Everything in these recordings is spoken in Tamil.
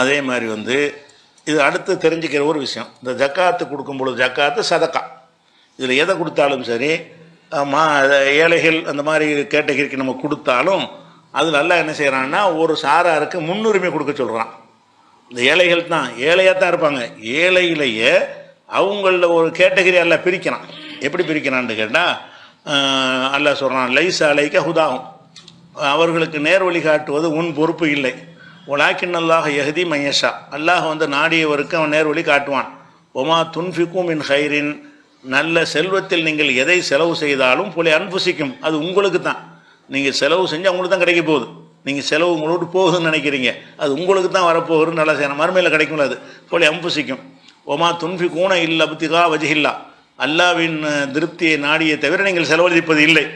அதே மாதிரி வந்து இது அடுத்து தெரிஞ்சுக்கிற ஒரு விஷயம். இந்த ஜக்காத்து கொடுக்கும் பொழுது ஜக்காத்து சதக்கா. இதில் எதை கொடுத்தாலும் சரி மா ஏழைகள் அந்த மாதிரி கேட்டகரிக்கு நம்ம கொடுத்தாலும் அதில் எல்லாம் என்ன செய்கிறான்னா ஒரு சாராருக்கு முன்னுரிமை கொடுக்க சொல்கிறான் இந்த ஏழைகள் தான் ஏழையாக தான் இருப்பாங்க. ஏழையிலேயே அவங்கள ஒரு கேட்டகரி எல்லாம் பிரிக்கிறான். எப்படி பிரிக்கிறான்னு கேட்டால் அல்ல சொல்கிறான் லைஸ் அலைக்க ஹுதாகும் அவர்களுக்கு நேர்வழி காட்டுவது உன் பொறுப்பு இல்லை. உலாக்கின் அல்லாஹ் யஹதி மையஷா அல்லாஹ் வந்து நாடியவருக்கு அவன் நேர்வழி காட்டுவான். ஒமா துன்ஃபிக்கும் இன் ஹைரின் நல்ல செல்வத்தில் நீங்கள் எதை செலவு செய்தாலும் போல அன்புசிக்கும். அது உங்களுக்கு தான். நீங்கள் செலவு செஞ்சு உங்களுக்கு தான் கிடைக்க போகுது. நீங்கள் செலவு உங்களோட போகுதுன்னு நினைக்கிறீங்க. அது உங்களுக்கு தான் வரப்போகுது நல்லா செய்யணும். மறுமையில் கிடைக்கும்ல அது. போல அம்புசிக்கும் ஒமா துன்ஃபி கூண இல்ல புத்திகா வஜிஹில்லா. அல்லாவின் திருப்தியை நாடியை தவிர நீங்கள் செலவழிப்பது இல்லை.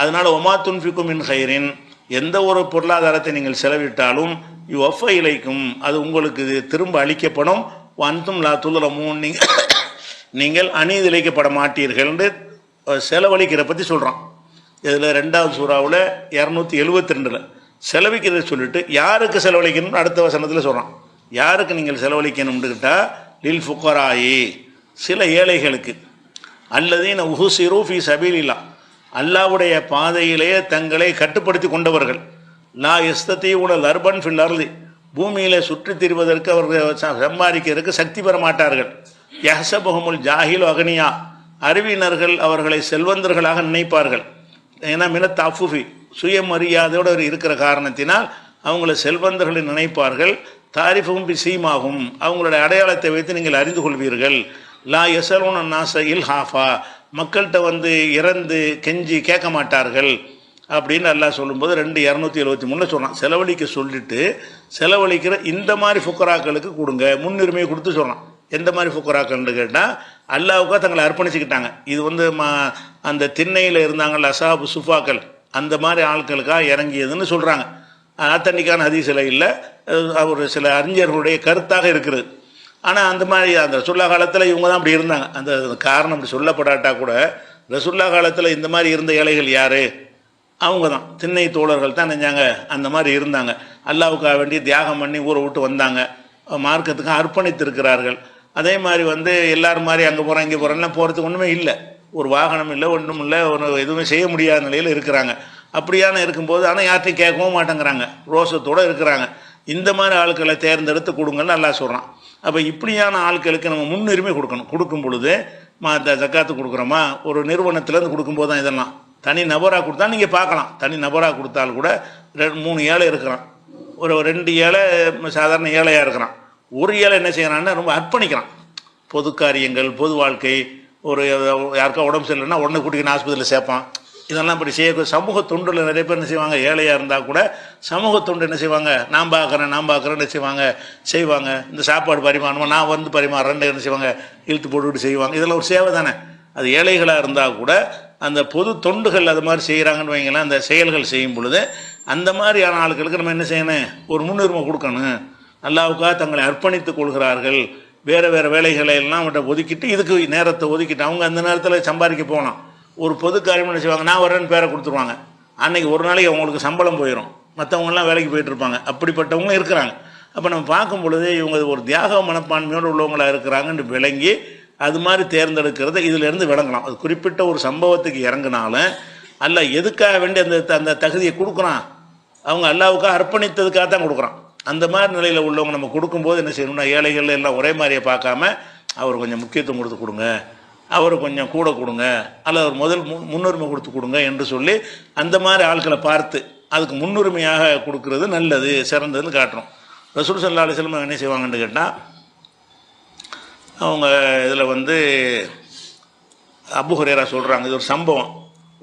அதனால் ஒமா துன்ஃபிக்கும் இன் ஹைரின் எந்த ஒரு பொருளாதாரத்தை நீங்கள் செலவிட்டாலும் இவ்வொஃப இலைக்கும் அது உங்களுக்கு இது திரும்ப அளிக்கப்படும். வந்தும் லா துலரமும் நீங்கள் நீங்கள் அநீதிழைக்கப்பட மாட்டீர்கள் என்று செலவழிக்கிற பற்றி சொல்கிறான் இதில் ரெண்டாவது சூறாவில் இரநூத்தி எழுபத்தி ரெண்டில் செலவிக்கிறத சொல்லிட்டு யாருக்கு செலவழிக்கணும்னு அடுத்த வசனத்தில் சொல்கிறான் யாருக்கு நீங்கள் செலவழிக்கணும்னு கேட்டால் லில் ஃபுக்கராயி சில ஏழைகளுக்கு. அல்லதீன உஹுசிரு ஃபி சபீலில்லா அல்லாவுடைய பாதையிலேயே தங்களை கட்டுப்படுத்தி கொண்டவர்கள். லா எஸ்தத்தை உடல் அர்பன் ஃபில் அருளி பூமியிலே சுற்றித் திரிவதற்கு அவர்கள் ச- சம்பாதிக்கிறதுக்கு சக்தி பெற மாட்டார்கள். யஹசபஹமுல் ஜாஹில் அகனியா. அறிவினர்கள் அவர்களை செல்வந்தர்களாக நினைப்பார்கள். ஏன்னா மின தஃபுஃபி சுயமரியாதையோடு இருக்கிற காரணத்தினால் அவங்கள செல்வந்தர்களை நினைப்பார்கள். தாரிஃபும் பிசீமாகும் அவங்களுடைய அடையாளத்தை வைத்து நீங்கள் அறிந்து கொள்வீர்கள். லா எசலோன நாச இல் ஹாஃபா மக்கள்கிட்ட வந்து இறந்து கெஞ்சி கேட்க மாட்டார்கள். அப்படின்னு எல்லாம் சொல்லும்போது ரெண்டு இரநூத்தி எழுபத்தி மூணில் சொன்னான். செலவழிக்க சொல்லிட்டு செலவழிக்கிற இந்த மாதிரி ஃபுக்கராக்களுக்கு கொடுங்க முன்னுரிமையை கொடுத்து சொன்னான். எந்த மாதிரி ஃபுக்கராக்கள்னு கேட்டால் அல்லாவுக்காக தங்களை அர்ப்பணிச்சுக்கிட்டாங்க. இது வந்து மா அந்த திண்ணையில் இருந்தாங்கள்ல அசாபு சுஃபாக்கள் அந்த மாதிரி ஆட்களுக்காக இறங்கியதுன்னு சொல்கிறாங்க அத்தன்னைக்கான சிலை இல்லை ஒரு சில அறிஞர்களுடைய கருத்தாக இருக்கிறது. ஆனால் அந்த மாதிரி அந்த ரசுல்லா காலத்தில் இவங்க தான் அப்படி இருந்தாங்க. அந்த காரணம் அப்படி சொல்லப்படாட்டா கூட ரசுல்லா காலத்தில் இந்த மாதிரி இருந்த ஏழைகள் யார்? அவங்க தான் திண்ணை தோழர்கள் தான் நினைஞ்சாங்க. அந்த மாதிரி இருந்தாங்க. அல்லாவுக்காக வேண்டி தியாகம் பண்ணி ஊரை விட்டு வந்தாங்க. மார்க்கத்துக்கு அர்ப்பணித்திருக்கிறார்கள். அதே மாதிரி வந்து எல்லாரும் மாதிரி அங்கே போகிறோம் இங்கே போகிறோம்லாம் போகிறதுக்கு ஒன்றுமே இல்லை. ஒரு வாகனம் இல்லை ஒன்றும் இல்லை ஒரு எதுவுமே செய்ய முடியாத நிலையில் இருக்கிறாங்க. அப்படியான இருக்கும்போது ஆனால் யார்ட்டையும் கேட்கவும் மாட்டேங்கிறாங்க. ரோஷத்தோடு இருக்கிறாங்க. இந்த மாதிரி ஆட்களை தேர்ந்தெடுத்து கொடுங்கன்னு நல்லா சொல்கிறான் அப்போ இப்படியான ஆட்களுக்கு நம்ம முன்னுரிமை கொடுக்கணும். கொடுக்கும் பொழுது மா ஜக்காத்து கொடுக்குறோமா? ஒரு நிறுவனத்துலேருந்து கொடுக்கும்போது தான் இதெல்லாம் தனி நபராக கொடுத்தா நீங்கள் பார்க்கலாம். தனி நபராக கொடுத்தாலும் கூட ரெண்டு மூணு ஏழை இருக்கிறான். ஒரு ரெண்டு ஏழை சாதாரண ஏழையாக இருக்கிறான். ஒரு ஏழை என்ன செய்கிறான்னா ரொம்ப அர்ப்பணிக்கிறான். பொது காரியங்கள் பொது வாழ்க்கை ஒரு யாருக்கா உடம்பு சரியில்லைன்னா உடனே கூட்டிக்கின்னு ஆஸ்பத்திரியில் சேர்ப்பான். இதெல்லாம் இப்படி செய்ய சமூக தொண்டில் நிறைய பேர் என்ன செய்வாங்க? ஏழையாக இருந்தால் கூட சமூக தொண்டு என்ன செய்வாங்க? நான் பார்க்குறேன் நான் பார்க்குறேன்னு செய்வாங்க? செய்வாங்க. இந்த சாப்பாடு பரிமாறணுமா நான் வந்து பரிமாறுறேன்னு என்ன செய்வாங்க? இழுத்து போட்டுக்கிட்டு செய்வாங்க. இதெல்லாம் ஒரு சேவை தானே. அது ஏழைகளாக இருந்தால் கூட அந்த பொது தொண்டுகள் அது மாதிரி செய்கிறாங்கன்னு வைங்களேன் அந்த செயல்கள் செய்யும் பொழுது அந்த மாதிரியான ஆட்களுக்கு நம்ம என்ன செய்யணும்? ஒரு முன்னுரிமை கொடுக்கணும். அல்லாவுக்காக தங்களை அர்ப்பணித்துக் கொள்கிறார்கள். வேறு வேறு வேலைகளை எல்லாம் அவன்கிட்ட ஒதுக்கிட்டு இதுக்கு நேரத்தை ஒதுக்கிட்டு அவங்க அந்த நேரத்தில் சம்பாதிக்க போகலாம். ஒரு பொது காரியம் என்ன செய்வாங்க? நான் வரேன்னு பேரை கொடுத்துருவாங்க. அன்னைக்கு ஒரு நாளைக்கு அவங்களுக்கு சம்பளம் போயிடும் மற்றவங்கெல்லாம் வேலைக்கு போயிட்டு இருப்பாங்க. அப்படிப்பட்டவங்களும் இருக்கிறாங்க. அப்போ நம்ம பார்க்கும் பொழுது இவங்க ஒரு தியாக மனப்பான்மையோடு உள்ளவங்களாக இருக்கிறாங்கன்னு விளங்கி அது மாதிரி தேர்ந்தெடுக்கிறத இதிலிருந்து விளங்கலாம். அது குறிப்பிட்ட ஒரு சம்பவத்துக்கு இறங்குனாலும் அல்ல எதுக்காக வேண்டி அந்த அந்த தகுதியை கொடுக்குறான்? அவங்க அல்லாவுக்காக அர்ப்பணித்ததுக்காக தான் கொடுக்குறான். அந்த மாதிரி நிலையில் உள்ளவங்க நம்ம கொடுக்கும்போது என்ன செய்யணும்னா ஏழைகள் எல்லாம் ஒரே மாதிரியே பார்க்காம அவர் கொஞ்சம் முக்கியத்துவம் கொடுத்து கொடுங்க அவர் கொஞ்சம் கூட கொடுங்க அல்லது அவர் முதல் முன் முன்னுரிமை கொடுத்து கொடுங்க என்று சொல்லி அந்த மாதிரி ஆட்களை பார்த்து அதுக்கு முன்னுரிமையாக கொடுக்கறது நல்லது சிறந்ததுன்னு காட்டுறோம் ரசூல் சல்லா அலிஸ்லம் என்ன செய்வாங்கன்னு கேட்டால் அவங்க இதில் வந்து அபு ஹுரேரா சொல்கிறாங்க இது ஒரு சம்பவம்.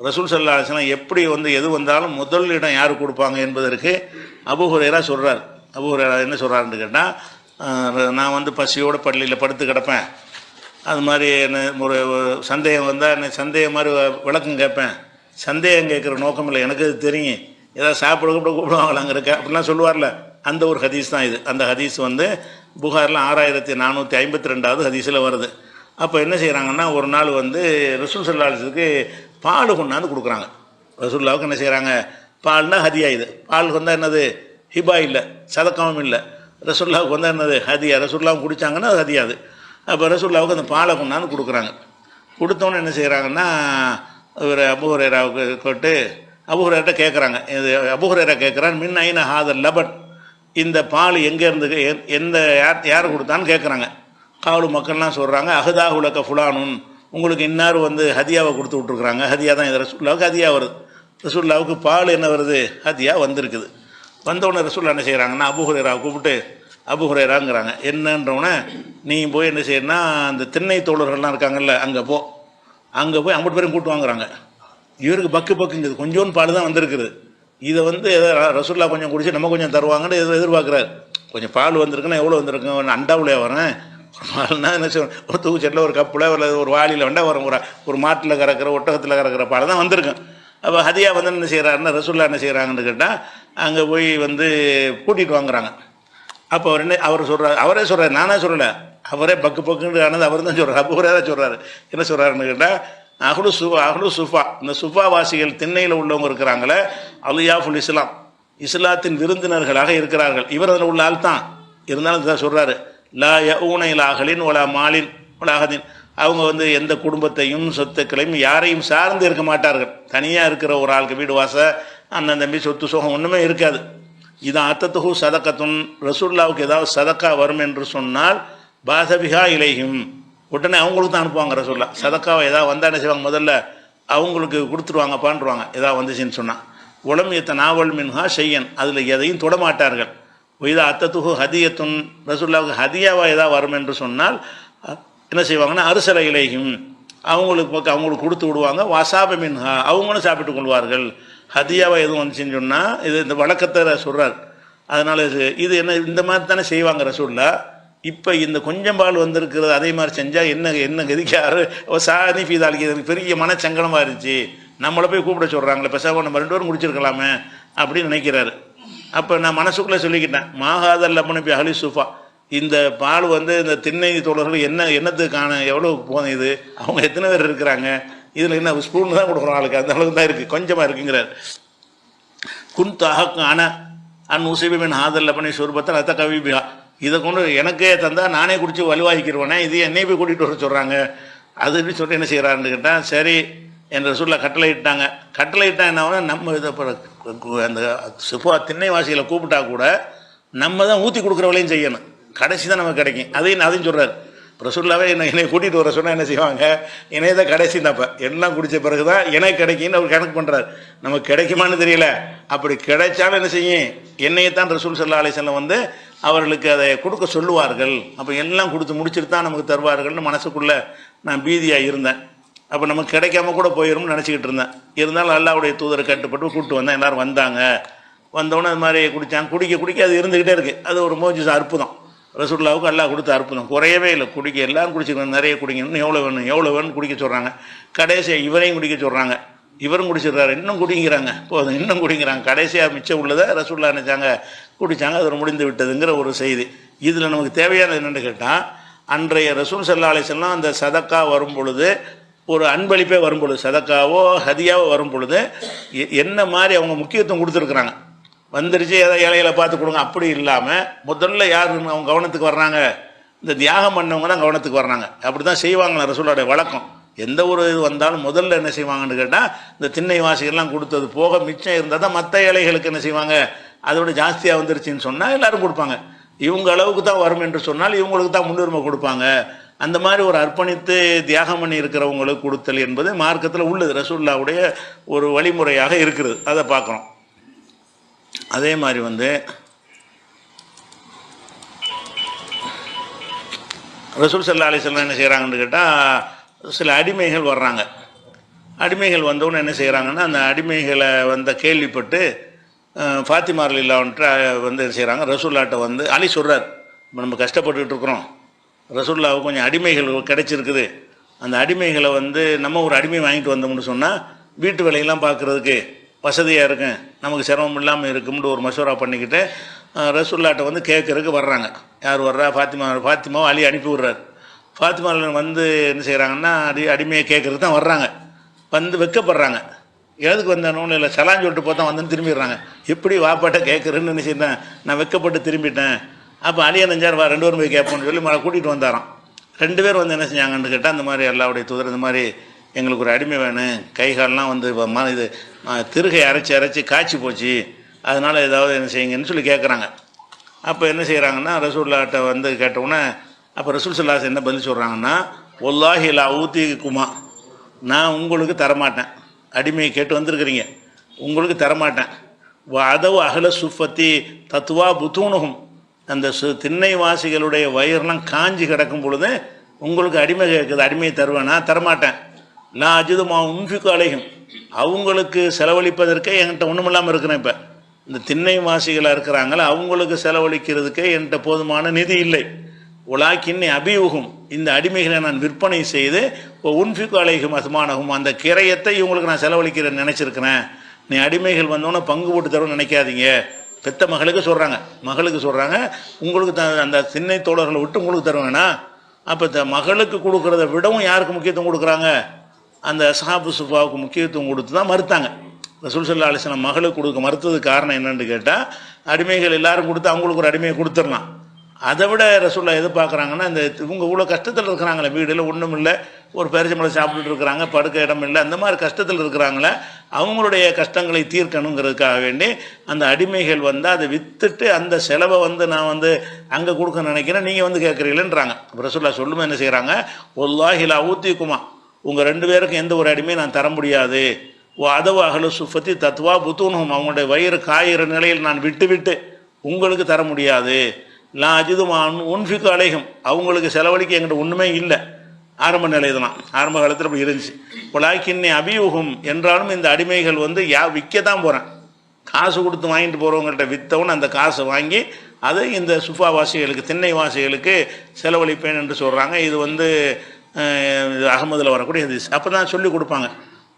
ரசூல் சல்லா அலிஸ்லாம் எப்படி வந்து எது வந்தாலும் முதல் இடம் யார் கொடுப்பாங்க என்பதற்கு அபு ஹுரேரா சொல்கிறார் அபு ஹுரேரா என்ன சொல்கிறாருன்னு கேட்டால் நான் வந்து பசியோடு பள்ளியில் படுத்து கிடப்பேன். அது மாதிரி என்ன ஒரு சந்தேகம் வந்தால் என்ன சந்தேகம் மாதிரி விளக்கம் கேட்பேன். சந்தேகம் கேட்குற நோக்கம் இல்லை எனக்கு அது தெரியும். ஏதாவது சாப்பிட கூட கூப்பிடுவாங்களாங்க இருக்க அப்படிலாம் சொல்லுவார்ல. அந்த ஒரு ஹதீஸ் தான் இது. அந்த ஹதீஸ் வந்து புகாரில் ஆறாயிரத்தி நானூற்றி ஐம்பத்தி ரெண்டாவது ஹதீஸில் வருது. அப்போ என்ன செய்கிறாங்கன்னா ஒரு நாள் வந்து ரசூல் சல்லாஹுக்கு பால் கொண்டாந்து கொடுக்குறாங்க. ரசூல்லாவுக்கு என்ன செய்கிறாங்க பால்னால் ஹதியா இது. பால் வந்தால் என்னது? ஹிபா இல்லை சதக்கமும் இல்லை. ரசுல்லாவுக்கு வந்தால் என்னது? ஹதியா. ரசுல்லாவும் குடித்தாங்கன்னா அது ஹதியாது அப்போ ரசுல்லாவுக்கு அந்த பாலை கொண்டாந்து கொடுக்குறாங்க. கொடுத்தோன்னே என்ன செய்கிறாங்கன்னா இவர் அபுஹரேராவுக்கு கேட்டு அபுஹரேர்கிட்ட கேட்குறாங்க இது அபுஹரேரா கேட்குறான் மின் ஐன ஹாதர் லபன்? இந்த பால் எங்கேருந்து எந்த யார் யார் கொடுத்தான்னு கேட்குறாங்க காவலு மக்கள்லாம் சொல்கிறாங்க அஹதா உலக ஃபுலானுன். உங்களுக்கு இன்னார் வந்து ஹதியாவை கொடுத்து விட்ருக்குறாங்க ஹதியா தான் இது ரசுல்லாவுக்கு ஹதியா வருது. ரசுல்லாவுக்கு பால் என்ன வருது? ஹதியா வந்திருக்குது. வந்தவுடனே ரசுல்லா என்ன செய்கிறாங்கன்னா அபுஹுரேராவை கூப்பிட்டு அபுஹுரேராங்கிறாங்க என்னன்றவுடனே நீ போய் என்ன செய்யணும்னா அந்த திண்ணை தோழர்கள்லாம் இருக்காங்கல்ல அங்கே போ. அங்கே போய் அம்பட்டு பேரும் கூட்டு வாங்குறாங்க. இவருக்கு பக்கு பக்குங்குது கொஞ்சோண்டு பால் தான் வந்திருக்குது. இதை வந்து ஏதோ ரசுல்லா கொஞ்சம் குடிச்சு நம்ம கொஞ்சம் தருவாங்கன்னு எதிர் எதிர்பார்க்குறாரு. கொஞ்சம் பால் வந்திருக்குன்னா எவ்வளோ வந்திருக்கும்? அண்டாவுலே வரேன் பால்னா என்ன சொல்ல ஒரு தூக்குச்சட்டில் ஒரு கப்பில் ஒரு ஒரு வாளியில் வேண்டாம் வரும். ஒரு ஒரு மாட்டில் கறக்கிற ஒட்டகத்தில் கறக்கிற பால் தான் வந்திருக்கும். அப்போ ஹதியா வந்து என்ன செய்கிறாருன்னா ரசுல்லா என்ன செய்கிறாங்கன்னு கேட்டால் அங்கே போய் வந்து கூட்டிகிட்டு வாங்குறாங்க. அப்போ அவர் என்ன அவர் சொல்கிறார் அவரே சொல்கிறார் நானே சொல்லலை. அவரே பக்கு பக்குன்னு ஆனது அவர் தான் சொல்கிறார் அப்போரே தான் சொல்கிறாரு என்ன சொல்கிறாருன்னு கேட்டால் அஹ்லு சுஃபா அஹ்லு சுஃபா. இந்த சுஃபா வாசிகள் திண்ணையில் உள்ளவங்க இருக்கிறாங்களே அலியாஃபுல் இஸ்லாம். இஸ்லாத்தின் விருந்தினர்களாக இருக்கிறார்கள். இவர் அதில் உள்ள ஆள் தான். இருந்தாலும் இதான் சொல்கிறாரு லா யஊனைல் அகலின் ஒலா மாலின் ஒலாகதின் அவங்க வந்து எந்த குடும்பத்தையும் சொத்துக்களையும் யாரையும் சார்ந்து இருக்க மாட்டார்கள். தனியாக இருக்கிற ஒரு ஆளுக்கு வீடு வாச அண்ணன் தம்பி சொத்து சுகம் ஒன்றுமே இருக்காது. இது அத்தத்துகு சதக்கத்துன். ரசூல்லாவுக்கு ஏதாவது சதக்கா வரும் என்று சொன்னால் பாசபிகா இலையும் உடனே அவங்களுக்கு தான் அனுப்புவாங்க ரசூல்லா சதக்காவை ஏதாவது வந்தால் என்ன செய்வாங்க? முதல்ல அவங்களுக்கு கொடுத்துருவாங்கப்பான்ருவாங்க ஏதாவது வந்துச்சுன்னு சொன்னால் உளம் எத்த நாவல் மின்ஹா செய்யன் அதில் எதையும் தொடமாட்டார்கள் இதா அத்தத்துகு ஹதியத்துன். ரசுல்லாவுக்கு ஹதியாவாக ஏதாவது வரும் என்று சொன்னால் என்ன செய்வாங்கன்னா அரிசல இலையும் அவங்களுக்கு பக்கம் அவங்களுக்கு கொடுத்து விடுவாங்க. வசாப மின்ஹா. அவங்களும் சாப்பிட்டு கொள்வார்கள். ஹதியாவாக எதுவும் வந்துச்சுன்னு சொன்னால் இது இந்த வழக்கத்தை சொல்கிறார் அதனால் இது இது என்ன இந்த மாதிரி தானே செய்வாங்க ரசூல்லா இப்போ இந்த கொஞ்சம் பால் வந்திருக்கிறது அதே மாதிரி செஞ்சால் என்ன என்ன கதிக்காரு? சாணி ஃபீதாளிக்கு எனக்கு பெரிய மனச்சங்கடமாக இருந்துச்சு. நம்மளை போய் கூப்பிட சொல்கிறாங்களே பெசாவோ நம்ம ரெண்டு பேரும் குடிச்சிருக்கலாமே அப்படின்னு நினைக்கிறாரு. அப்போ நான் மனசுக்குள்ளே சொல்லிக்கிட்டேன் மாகாதல் லப்பனு போய் அலி சூஃபா. இந்த பால் வந்து இந்த திண்ணை தோழர்கள் என்ன என்னத்துக்கான எவ்வளோ போதும் இது? அவங்க எத்தனை பேர் இருக்கிறாங்க? இதில் என்ன ஸ்பூன் தான் கொடுக்குறோம் ஆளுக்கு? அந்த அளவுக்கு தான் இருக்குது கொஞ்சமாக இருக்குங்கிறார். குன் தஹக் அன அன் உசைபின் ஹாதல்ல பண்ணி சுரூபத்தில் அத்த கவிபியா இதை கொண்டு எனக்கே தந்தால் நானே குடித்து வலுவாகிக்கிறவனே இது என்னை போய் கூட்டிகிட்டு வர சொல்கிறாங்க அதுன்னு சொல்லி என்ன செய்கிறாருன்னு கேட்டால் சரி என்ற சொல்ல கட்டளை இட்டாங்க கட்டளை இட்டால் என்ன நம்ம இதை இப்போ அந்த சுப்பா திண்ணைவாசிகளை கூப்பிட்டா கூட நம்ம தான் ஊற்றி கொடுக்குற வேலையும் செய்யணும். கடைசி தான் நமக்கு கிடைக்கும். அதையும் அதையும் சொல்கிறார் ரசுல்லாவே என்னை என்னை கூட்டிகிட்டு வர சொன்னால் என்ன செய்வாங்க? என்னைய தான் கடைசி தப்ப எல்லாம் குடித்த பிறகு தான் எனக்கு கிடைக்குன்னு அவர் கணக்கு பண்ணுறாரு நமக்கு கிடைக்குமான்னு தெரியல. அப்படி கிடைச்சாலும் என்ன செய்யும்? என்னையை தான் ரசூல் சல்லா அலிசல்லம் வந்து அவர்களுக்கு அதை கொடுக்க சொல்லுவார்கள். அப்போ எல்லாம் கொடுத்து முடிச்சுட்டு தான் நமக்கு தருவார்கள்னு மனசுக்குள்ளே நான் பீதியாக இருந்தேன். அப்போ நமக்கு கிடைக்காம கூட போயிடும்னு நினச்சிக்கிட்டு இருந்தேன். இருந்தாலும் அல்லாவுடைய தூதரை கட்டுப்பட்டு கூப்பிட்டு வந்தேன். எல்லோரும் வந்தாங்க. வந்தோடனே அது மாதிரி குடித்தாங்க குடிக்க குடிக்க அது இருந்துக்கிட்டே இருக்குது அது ஒரு மோஜிஸ் அற்புதம். ரசுல்லாவுக்கு அல்லாஹ் கொடுத்த அற்புதம். குறையவே இல்லை. குடிக்க எல்லாரும் குடிச்சிக்கணும். நிறைய குடிங்க எவ்வளோ வேணும்? எவ்வளோ வேணும்னு குடிக்க சொல்கிறாங்க கடைசியாக இவரையும் குடிக்க சொல்கிறாங்க இவரும் குடிச்சிடுறாரு. இன்னும் குடிங்கிறாங்க. போதும். இன்னும் குடிங்கிறாங்க. கடைசியாக மிச்சம் உள்ளதை ரசூல்லா நினைச்சாங்க குடித்தாங்க அது முடிந்து விட்டதுங்கிற ஒரு செய்தி. இதில் நமக்கு தேவையானது என்னென்னு கேட்டால் அன்றைய ரசூல் சல்லா அலிசல்லாம் அந்த சதக்கா வரும் பொழுது ஒரு அன்பளிப்பே வரும் பொழுது சதக்காவோ ஹதியாவோ வரும் பொழுது எ- என்ன மாதிரி அவங்க முக்கியத்துவம் கொடுத்துருக்குறாங்க. வந்துருச்சு ஏதாவது இலையில பார்த்து கொடுங்க. அப்படி இல்லாமல் முதல்ல யார் அவங்க கவனத்துக்கு வர்றாங்க? இந்த தியாகம் பண்ணவங்க தான் கவனத்துக்கு வர்றாங்க. அப்படி தான் செய்வாங்களா ரசூலோடைய வழக்கம். எந்த ஒரு இது வந்தாலும் முதல்ல என்ன செய்வாங்கன்னு கேட்டால் இந்த திண்ணை வாசிகள்லாம் கொடுத்தது போக மிச்சம் இருந்தால் தான் மற்ற ஏழைகளுக்கு என்ன செய்வாங்க? அதோட ஜாஸ்தியாக வந்துருச்சுன்னு சொன்னால் எல்லோரும் கொடுப்பாங்க. இவங்க அளவுக்கு தான் வரும் என்று சொன்னால் இவங்களுக்கு தான் முன்னுரிமை கொடுப்பாங்க. அந்த மாதிரி ஒரு அர்ப்பணித்து தியாகம் பண்ணி இருக்கிறவங்களுக்கு கொடுத்தல் என்பது மார்க்கத்தில் உள்ளது. ரசூல்லாவுடைய ஒரு வழிமுறையாக இருக்கிறது அதை பார்க்குறோம் அதே மாதிரி வந்து ரசூல் சல்லா அலிசல்லாம் என்ன செய்கிறாங்கன்னு கேட்டால் சில அடிமைகள் வர்றாங்க. அடிமைகள் வந்தவுடனே என்ன செய்கிறாங்கன்னா அந்த அடிமைகளை வந்த கேள்விப்பட்டு ஃபாத்திமா இல்லான்ட்டு வந்து என்ன செய்கிறாங்க ரசூல்லாட்ட வந்து அலி சொல்கிறார் இப்போ நம்ம கஷ்டப்பட்டுக்கிட்டு இருக்கிறோம். ரசூல்லாவுக்கு கொஞ்சம் அடிமைகள் கிடைச்சிருக்குது. அந்த அடிமைகளை வந்து நம்ம ஒரு அடிமை வாங்கிட்டு வந்தோம்னு சொன்னால் வீட்டு வேலையெல்லாம் பார்க்குறதுக்கு வசதியாக இருக்கும். நமக்கு சிரமம் இல்லாமல் இருக்கும்னு ஒரு மசோரா பண்ணிக்கிட்டு அஹ், ரசூல்லாட்ட வந்து கேட்குறதுக்கு வர்றாங்க. யார் வர்றா? ஃபாத்திமா ஃபாத்திமாவை அலி அனுப்பி விடுறாரு. ஃபாத்திமாவில் வந்து என்ன செய்கிறாங்கன்னா அடி அடிமையை கேட்குறது தான் வர்றாங்க. வந்து வெக்கப்படுறாங்க. எதுக்கு வந்தானு இல்லை சலான் சொல்லிட்டு போத்தான் வந்துன்னு திரும்பிடுறாங்க. எப்படி வாப்பாட்ட கேட்குறேன்னு என்ன செய்தேன்? நான் வெக்கப்பட்டு திரும்பிட்டேன். அப்போ அழிய நெஞ்சார் வா ரெண்டு பேரும் போய் கேட்போம்னு சொல்லி மழை கூட்டிகிட்டு வந்தாராம். ரெண்டு பேர் வந்து என்ன செஞ்சாங்கன்னு கேட்டால் இந்த மாதிரி எல்லாவுடைய தூதர் இந்த மாதிரி எங்களுக்கு ஒரு அடிமை வேணும். கைகாலெலாம் வந்து இது திருகை அரைச்சி அரைச்சி காய்ச்சி போச்சு. அதனால் ஏதாவது என்ன செய்யுங்கன்னு சொல்லி கேட்குறாங்க. அப்போ என்ன செய்கிறாங்கன்னா ரசூல்லாட்ட வந்து கேட்டவுடனே அப்போ ரசூல் சல்லாஸ் என்ன பதில் சொல்கிறாங்கன்னா ஒல்லாஹி லா ஊத்தி குமா நான் உங்களுக்கு தரமாட்டேன். அடிமையை கேட்டு வந்திருக்கிறீங்க. உங்களுக்கு தரமாட்டேன். அதவு அகல சுஃபத்தி தத்துவா புத்தூனுகும் அந்த சு திண்ணைவாசிகளுடைய வயிறுலாம் காஞ்சி கிடக்கும் பொழுது உங்களுக்கு அடிமை கேட்குது. அடிமையை தருவேனா. தரமாட்டேன். நான் அஜிதமா உன்ஃபிக்கு அலையும் அவங்களுக்கு செலவழிப்பதற்கே என்கிட்ட ஒன்றுமில்லாமல் இருக்கிறேன் இப்போ. இந்த திண்ணைவாசிகளாக இருக்கிறாங்களே அவங்களுக்கு செலவழிக்கிறதுக்கே என்கிட்ட போதுமான நிதி இல்லை. உலாக்கின்னி அபியூகும் இந்த அடிமைகளை நான் விற்பனை செய்து இப்போ உன்ஃபிக்கு அலைகும் அசமானகும் அந்த கிரயத்தை இவங்களுக்கு நான் செலவழிக்கிறேன்னு நினச்சிருக்கிறேன். நீ அடிமைகள் வந்தோன்னே பங்கு போட்டு தரும்னு நினைக்காதீங்க. பெத்த மகளுக்கு சொல்கிறாங்க மகளுக்கு சொல்கிறாங்க உங்களுக்கு த அந்த சின்ன தோழர்களை விட்டு உங்களுக்கு தருவேனா அப்போ த மகளுக்கு கொடுக்குறத விடவும் யாருக்கு முக்கியத்துவம் கொடுக்குறாங்க? அந்த சஹாபு சுஃபாவுக்கு முக்கியத்துவம் கொடுத்து தான் மறுத்தாங்க. ரசூல் சல்லா அலிஸ்லாம் மகளுக்கு கொடுக்க மறுத்தது காரணம் என்னன்னு கேட்டால் அடிமைகள் எல்லாரும் கொடுத்து அவங்களுக்கு ஒரு அடிமையை கொடுத்துடலாம். அதை விட ரசூல்லா எதிர்பார்க்குறாங்கன்னா இந்த இவங்க இவ்வளோ கஷ்டத்தில் இருக்கிறாங்களே வீடில் ஒன்றும் இல்லை ஒரு பெருச்சம்பளம் சாப்பிட்டுட்டு இருக்கிறாங்க படுக்க இடம் இல்லை அந்த மாதிரி கஷ்டத்தில் இருக்கிறாங்களே அவங்களுடைய கஷ்டங்களை தீர்க்கணுங்கிறதுக்காக வேண்டி அந்த அடிமைகள் வந்து அதை விற்றுட்டு அந்த செலவை வந்து நான் வந்து அங்கே கொடுக்க நினைக்கிறேன் நீங்கள் வந்து கேட்குறீங்களேன்றாங்க. ரசூல்லா சொல்லுமே என்ன செய்கிறாங்க ஒல்லாஹிலா ஊத்திக்குமா. உங்கள் ரெண்டு பேருக்கும் எந்த ஒரு அடிமையும் நான் தர முடியாது. ஓ அதவு அகலு சுஃபத்தி தத்துவா புத்தூனும் அவங்களுடைய வயிறு காயிற நிலையில் நான் விட்டு விட்டு உங்களுக்கு தர முடியாது. நான் அஜிதுமான் உன்ஃபிக்கு அலைகம். அவங்களுக்கு செலவழிக்க எங்கிட்ட ஒன்றுமே இல்லை. ஆரம்ப நிலை தான். ஆரம்ப காலத்தில் அப்படி இருந்துச்சு. உலாக்கின்னி அபியூகம் என்றாலும் இந்த அடிமைகள் வந்து யா விற்க தான் போகிறேன் காசு கொடுத்து வாங்கிட்டு போகிறவங்கள்ட்ட விற்றவன் அந்த காசை வாங்கி அதை இந்த சுஃபா வாசிகளுக்கு திண்ணை வாசிகளுக்கு செலவழிப்பேன் என்று சொல்கிறாங்க இது வந்து இது அகமதில் வரக்கூடிய ஹதீஸ். அப்போ தான் சொல்லி கொடுப்பாங்க.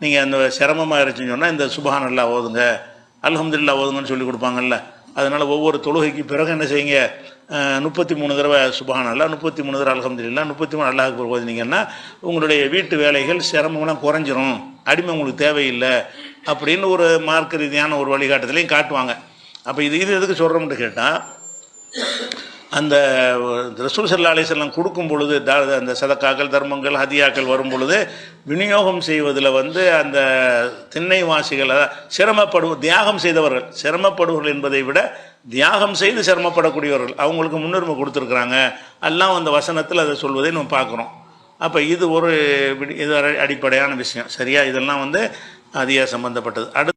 நீங்கள் அந்த சிரமமாக இருந்துச்சுன்னு சொன்னால் இந்த சுபஹான் அல்லா ஓதுங்க அலமதுல்லா ஓதுங்கன்னு சொல்லி கொடுப்பாங்கல்ல. அதனால் ஒவ்வொரு தொழுகைக்கு பிறகு என்ன செய்யுங்க? முப்பத்தி மூணு தடவை சுபஹான் அல்லா முப்பத்தி மூணு தடவை அல்ஹம்துலில்லாஹ் முப்பத்தி மூணு அல்லாஹ் போதினீங்கன்னா உங்களுடைய வீட்டு வேலைகள் சிரமம்லாம் குறைஞ்சிரும். அடிமை உங்களுக்கு தேவையில்லை அப்படின்னு ஒரு மார்க்க ரீதியான ஒரு வழிகாட்டுதலையும் காட்டுவாங்க. அப்போ இது இது எதுக்கு சொல்கிறோம்னு கேட்டால் அந்த ரசூல் சல்லா அலிஸ்லாம் கொடுக்கும் பொழுது த அந்த சதக்காக்கள் தர்மங்கள் ஹதியாக்கள் வரும் பொழுது விநியோகம் செய்வதில் வந்து அந்த திண்ணைவாசிகளை சிரமப்படு தியாகம் செய்தவர்கள் சிரமப்படுவர்கள் என்பதை விட தியாகம் செய்து சிரமப்படக்கூடியவர்கள் அவங்களுக்கு முன்னுரிமை கொடுத்துருக்குறாங்க. எல்லாம் அந்த வசனத்தில் அதை சொல்வதை நம்ம பார்க்குறோம். அப்போ இது ஒரு விடி- இது ஒரு அடிப்படையான விஷயம். சரியா? இதெல்லாம் வந்து அதிக சம்பந்தப்பட்டது. அடுத்து